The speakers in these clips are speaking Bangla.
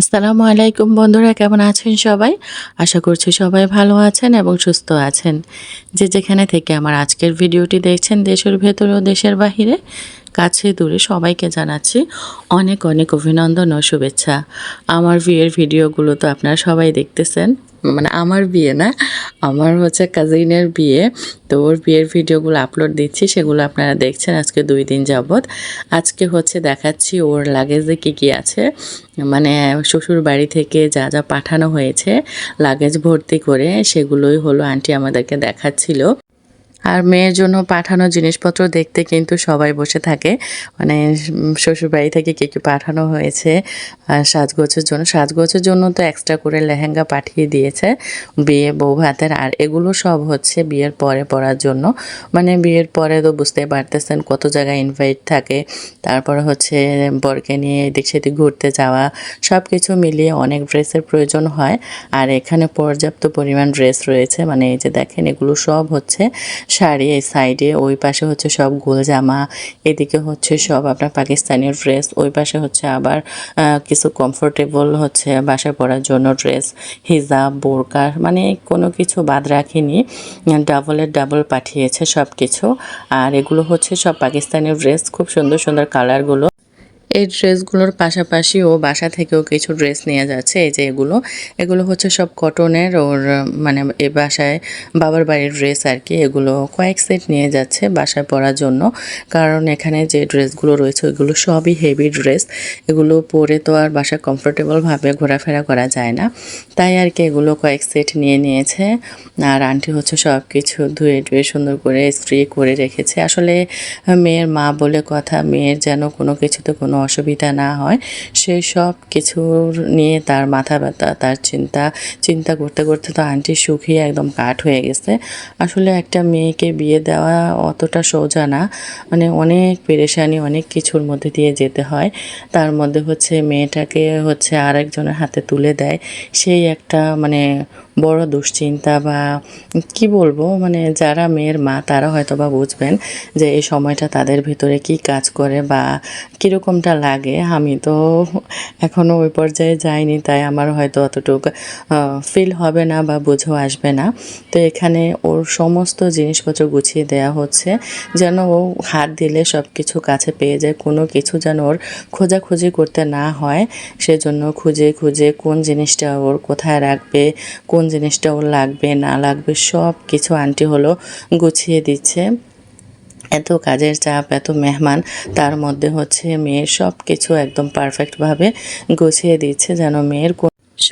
আসসালামু আলাইকুম বন্ধুরা, কেমন আছেন সবাই? আশা করছি সবাই ভালো আছেন এবং সুস্থ আছেন। যে যেখানে থেকে আমার আজকের ভিডিওটি দেখছেন, দেশের ভেতরে ও দেশের বাহিরে কাছে দূরে সবাইকে জানাচ্ছি অনেক অনেক অভিনন্দন ও শুভেচ্ছা। আমার বিয়ের ভিডিওগুলো তো আপনারা সবাই দেখতেছেন। মানে আমার বিয়ে না, আমার হচ্ছে কাজিনের বিয়ে। তো ওর বিয়ের ভিডিওগুলো আপলোড দিচ্ছি, সেগুলো আপনারা দেখছেন আজকে দুই দিন যাবৎ। আজকে হচ্ছে দেখাচ্ছি ওর লাগেজে কী কী আছে। মানে শ্বশুর বাড়ি থেকে যা যা পাঠানো হয়েছে লাগেজ ভর্তি করে সেগুলোই হলো আন্টি আমাদেরকে দেখাচ্ছিল। আর মেয়ের জন্য পাঠানো জিনিসপত্র দেখতে কিন্তু সবাই বসে থাকে। মানে শ্বশুরবাড়ি থেকে কী কী পাঠানো হয়েছে, আর সাজগোজের জন্য। সাজগোছের জন্য তো এক্সট্রা করে লেহেঙ্গা পাঠিয়ে দিয়েছে, বিয়ে, বউ ভাতের, আর এগুলো সব হচ্ছে বিয়ের পরে পড়ার জন্য। মানে বিয়ের পরে তো বুঝতে পারতেছেন কত জায়গায় ইনভাইট থাকে। তারপর হচ্ছে বরকে নিয়ে এদিক সেদিক ঘুরতে যাওয়া সব কিছু মিলিয়ে অনেক ড্রেসের প্রয়োজন হয়। আর এখানে পর্যাপ্ত পরিমাণ ড্রেস রয়েছে। মানে এই যে দেখেন, এগুলো সব হচ্ছে শাড়ি এই সাইডে, ওই পাশে হচ্ছে সব গোল জামা, এদিকে হচ্ছে সব আপনার পাকিস্তানি ড্রেস, ওই পাশে হচ্ছে আবার কিছু কমফোর্টেবল হচ্ছে বাসায় পরার জন্য ড্রেস, হিজাব, বোরকা মানে কোনো কিছু বাদ রাখিনি ডাবলের ডাবল পাঠিয়েছে সব কিছু আর এগুলো হচ্ছে সব পাকিস্তানি ড্রেস, খুব সুন্দর সুন্দর কালারগুলো এই ড্রেসগুলোর পাশাপাশি ও বাসা থেকেও কিছু ড্রেস নিয়ে যাচ্ছে। এই যে এগুলো এগুলো হচ্ছে সব কটনের ওর মানে এ বাসায় বাবার বাড়ির ড্রেস আর কি। এগুলো কয়েক সেট নিয়ে যাচ্ছে বাসায় পরার জন্য। কারণ এখানে যে ড্রেসগুলো রয়েছে, ওইগুলো সবই হেভি ড্রেস। এগুলো পরে তো আর বাসায় কমফোর্টেবলভাবে ঘোরাফেরা করা যায় না। তাই আর কি এগুলো কয়েক সেট নিয়ে নিয়েছে। আর আন্টি হচ্ছে সব কিছু ধুয়ে ধুয়ে সুন্দর করে স্ত্রী করে রেখেছে। আসলে মেয়ের মা বলে কথা, মেয়ের যেন কোনো কিছুতে কোনো অসুবিধা না হয়। সেই সব কিছুর নিয়ে তার মাথা ব্যথা, তার চিন্তা চিন্তা করতে করতে তো আন্টি সুখী একদম কাঠ হয়ে গেছে। আসলে একটা মেয়েকে বিয়ে দেওয়া অতটা সোজা না। মানে অনেক পেরেশানি, অনেক কিছুর মধ্যে দিয়ে যেতে হয়। তার মধ্যে হচ্ছে মেয়েটাকে হচ্ছে আরেকজনের হাতে তুলে দেয়। সেই একটা মানে বড় দুশ্চিন্তা বা কি বলব? মানে যারা মেয়ের মা, তারা হয়তো বা বুঝবেন যে এই সময়টা তাদের ভিতরে কি কাজ করে বা কীরকমটা লাগে, আমি তো এখনও ওই পর্যায়ে যাইনি, তাই আমার হয়তো অতটুকু ফিল হবে না বা বুঝেও আসবে না। তো এখানে ওর সমস্ত জিনিসপত্র গুছিয়ে দেওয়া হচ্ছে, যেন ও হাত দিলে সব কিছু কাছে পেয়ে যায়। কোনো কিছু যেন ওর খোঁজাখুঁজি করতে না হয়, সেজন্য খুঁজে খুঁজে কোন জিনিসটা ওর কোথায় রাখবে, কোন জিনিসটা ওর লাগবে, না লাগবে সব কিছু আন্টি হলো গুছিয়ে দিচ্ছে। এত কাজের চাপ, এত মেহমান, তার মধ্যে হচ্ছে মেয়ের সব কিছু একদম পারফেক্টভাবে গুছিয়ে দিচ্ছে যেন মেয়ের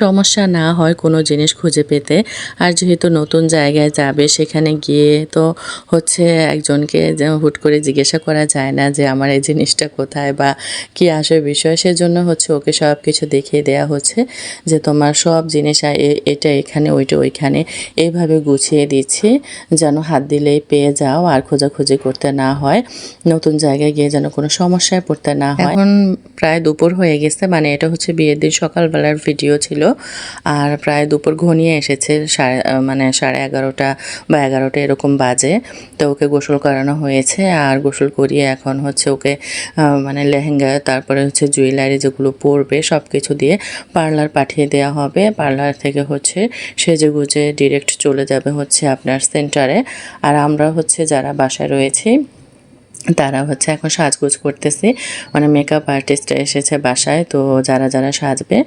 সমস্যা না হয় কোনো জিনিস খুঁজে পেতে। আর যেহেতু নতুন জায়গায় যাবে, সেখানে গিয়ে তো হচ্ছে একজনকে হুট করে জিজ্ঞাসা করা যায় না যে আমার এই জিনিসটা কোথায় বা কি আসে বিষয়। সেজন্য হচ্ছে ওকে সব কিছু দেখিয়ে দেওয়া হচ্ছে যে তোমার সব জিনিস এটা এখানে, ওইটা ওইখানে। এইভাবে গুছিয়ে দিচ্ছি যেন হাত দিলেই পেয়ে যাও আর খোঁজাখুঁজি করতে না হয়। নতুন জায়গায় গিয়ে যেন কোনো সমস্যায় পড়তে না হয়। এখন প্রায় দুপুর হয়ে গেছে মানে এটা হচ্ছে বিয়ের দিন সকালবেলার ভিডিও ছিল। আর প্রায় দুপুর ঘনিয়ে এসেছে, সাড়ে মানে সাড়ে এগারোটা বা এগারোটা এরকম বাজে। তো ওকে গোসল করানো হয়েছে আর গোসল করিয়ে এখন হচ্ছে ওকে মানে লেহেঙ্গা, তারপরে হচ্ছে জুয়েলারি যেগুলো পরবে সব কিছু দিয়ে পার্লার পাঠিয়ে দেওয়া হবে। পার্লার থেকে হচ্ছে সেজে গুজে ডিরেক্ট চলে যাবে হচ্ছে আপনার সেন্টারে আর আমরা হচ্ছে যারা বাসায় রয়েছি তারা হচ্ছে এখন সাজগোজ করতেছে। মানে মেকআপ আর্টিস্ট এসেছে বাসায়, তো যারা যারা সাজবে,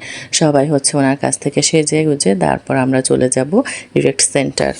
সবাই হচ্ছে ওনার কাছ থেকে সেজে গুজে তারপর আমরা চলে যাব ইরেক্ট সেন্টার